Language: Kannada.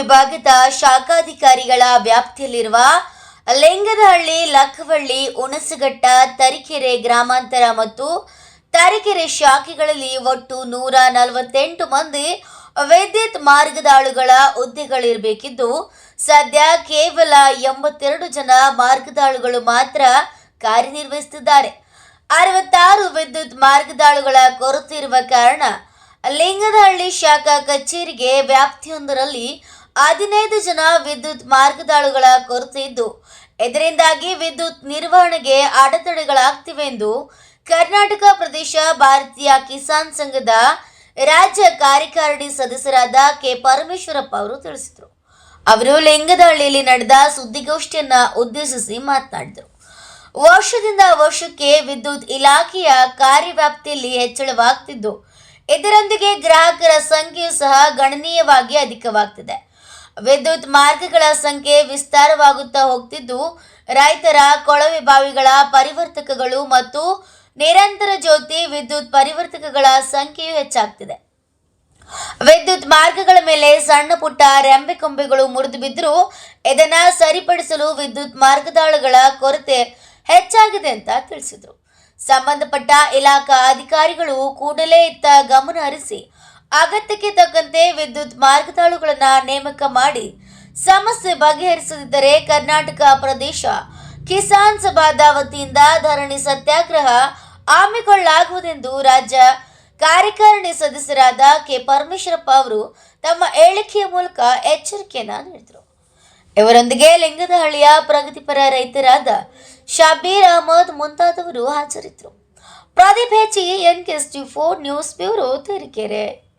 ವಿಭಾಗದ ಶಾಖಾಧಿಕಾರಿಗಳ ವ್ಯಾಪ್ತಿಯಲ್ಲಿರುವ ಲಿಂಗದಹಳ್ಳಿ ಲಕ್ಕವಳ್ಳಿ ಹುಣಸಘಟ್ಟ, ತರೀಕೆರೆ ಗ್ರಾಮಾಂತರ ಮತ್ತು ತರೀಕೆರೆ ಶಾಖೆಗಳಲ್ಲಿ ಒಟ್ಟು ನೂರ ನಲವತ್ತೆಂಟು ಮಂದಿ ವಿದ್ಯುತ್ ಮಾರ್ಗದಾಳುಗಳ ಹುದ್ದೆಗಳಿರಬೇಕಿದ್ದು, ಸದ್ಯ ಕೇವಲ ಎಂಬತ್ತೆರಡು ಜನ ಮಾರ್ಗದಾಳುಗಳು ಮಾತ್ರ ಕಾರ್ಯನಿರ್ವಹಿಸುತ್ತಿದ್ದಾರೆ. ಅರವತ್ತಾರು ವಿದ್ಯುತ್ ಮಾರ್ಗದಾಳುಗಳ ಕೊರತೆ ಇರುವ ಕಾರಣ ಲಿಂಗದಹಳ್ಳಿ ಶಾಖಾ ಕಚೇರಿಗೆ ವ್ಯಾಪ್ತಿಯೊಂದರಲ್ಲಿ ಹದಿನೈದು ಜನ ವಿದ್ಯುತ್ ಮಾರ್ಗದಾಳುಗಳ ಕೊರತೆ ಇದ್ದು, ಇದರಿಂದಾಗಿ ವಿದ್ಯುತ್ ನಿರ್ವಹಣೆಗೆ ಅಡೆತಡೆಗಳಾಗ್ತಿವೆ ಎಂದು ಕರ್ನಾಟಕ ಪ್ರದೇಶ ಭಾರತೀಯ ಕಿಸಾನ್ ಸಂಘದ ರಾಜ್ಯ ಕಾರ್ಯಕಾರಿಣಿ ಸದಸ್ಯರಾದ ಕೆ. ಪರಮೇಶ್ವರಪ್ಪ ಅವರು ತಿಳಿಸಿದರು. ಅವರು ಲಿಂಗದಹಳ್ಳಿಯಲ್ಲಿ ನಡೆದ ಸುದ್ದಿಗೋಷ್ಠಿಯನ್ನ ಉದ್ದೇಶಿಸಿ ಮಾತನಾಡಿದರು. ವರ್ಷದಿಂದ ವರ್ಷಕ್ಕೆ ವಿದ್ಯುತ್ ಇಲಾಖೆಯ ಕಾರ್ಯವ್ಯಾಪ್ತಿಯಲ್ಲಿ ಹೆಚ್ಚಳವಾಗ್ತಿದ್ದು, ಇದರೊಂದಿಗೆ ಗ್ರಾಹಕರ ಸಂಖ್ಯೆಯೂ ಸಹ ಗಣನೀಯವಾಗಿ ಅಧಿಕವಾಗ್ತಿದೆ. ವಿದ್ಯುತ್ ಮಾರ್ಗಗಳ ಸಂಖ್ಯೆ ವಿಸ್ತಾರವಾಗುತ್ತಾ ಹೋಗ್ತಿದ್ದು. ರೈತರ ಕೊಳವೆ ಬಾವಿಗಳ ಪರಿವರ್ತಕಗಳು ಮತ್ತು ನಿರಂತರ ಜ್ಯೋತಿ ವಿದ್ಯುತ್ ಪರಿವರ್ತಕಗಳ ಸಂಖ್ಯೆಯೂ ಹೆಚ್ಚಾಗ್ತಿದೆ. ವಿದ್ಯುತ್ ಮಾರ್ಗಗಳ ಮೇಲೆ ಸಣ್ಣ ಪುಟ್ಟ ರೆಂಬೆ ಕೊಂಬೆಗಳು ಮುರಿದು ಬಿದ್ದರೂ ಇದನ್ನ ಸರಿಪಡಿಸಲು ವಿದ್ಯುತ್ ಮಾರ್ಗದಾಳಗಳ ಕೊರತೆ ಹೆಚ್ಚಾಗಿದೆ ಅಂತ ತಿಳಿಸಿದರು. ಸಂಬಂಧಪಟ್ಟ ಇಲಾಖಾ ಅಧಿಕಾರಿಗಳು ಕೂಡಲೇ ಇತ್ತ ಗಮನ ಹರಿಸಿ ಅಗತ್ಯಕ್ಕೆ ತಕ್ಕಂತೆ ವಿದ್ಯುತ್ ಮಾರ್ಗದಾಳುಗಳನ್ನು ನೇಮಕ ಮಾಡಿ ಸಮಸ್ಯೆ ಬಗೆಹರಿಸದಿದ್ದರೆ ಕರ್ನಾಟಕ ಪ್ರದೇಶ ಕಿಸಾನ್ ಸಭಾದ ವತಿಯಿಂದ ಧರಣಿ ಸತ್ಯಾಗ್ರಹ ಹಮ್ಮಿಕೊಳ್ಳಲಾಗುವುದೆಂದು ರಾಜ್ಯ ಕಾರ್ಯಕಾರಿಣಿ ಸದಸ್ಯರಾದ ಕೆ ಪರಮೇಶ್ವರಪ್ಪ ಅವರು ತಮ್ಮ ಹೇಳಿಕೆಯ ಮೂಲಕ ಎಚ್ಚರಿಕೆಯನ್ನು ನೀಡಿದರು. ಇವರೊಂದಿಗೆ ಲಿಂಗದಹಳ್ಳಿಯ ಪ್ರಗತಿಪರ ರೈತರಾದ ಶಬೀರ್ ಅಹಮದ್ ಮುಂತಾದವರು ಹಾಜರಿದ್ದರು. H N K four news bureau Tarikere.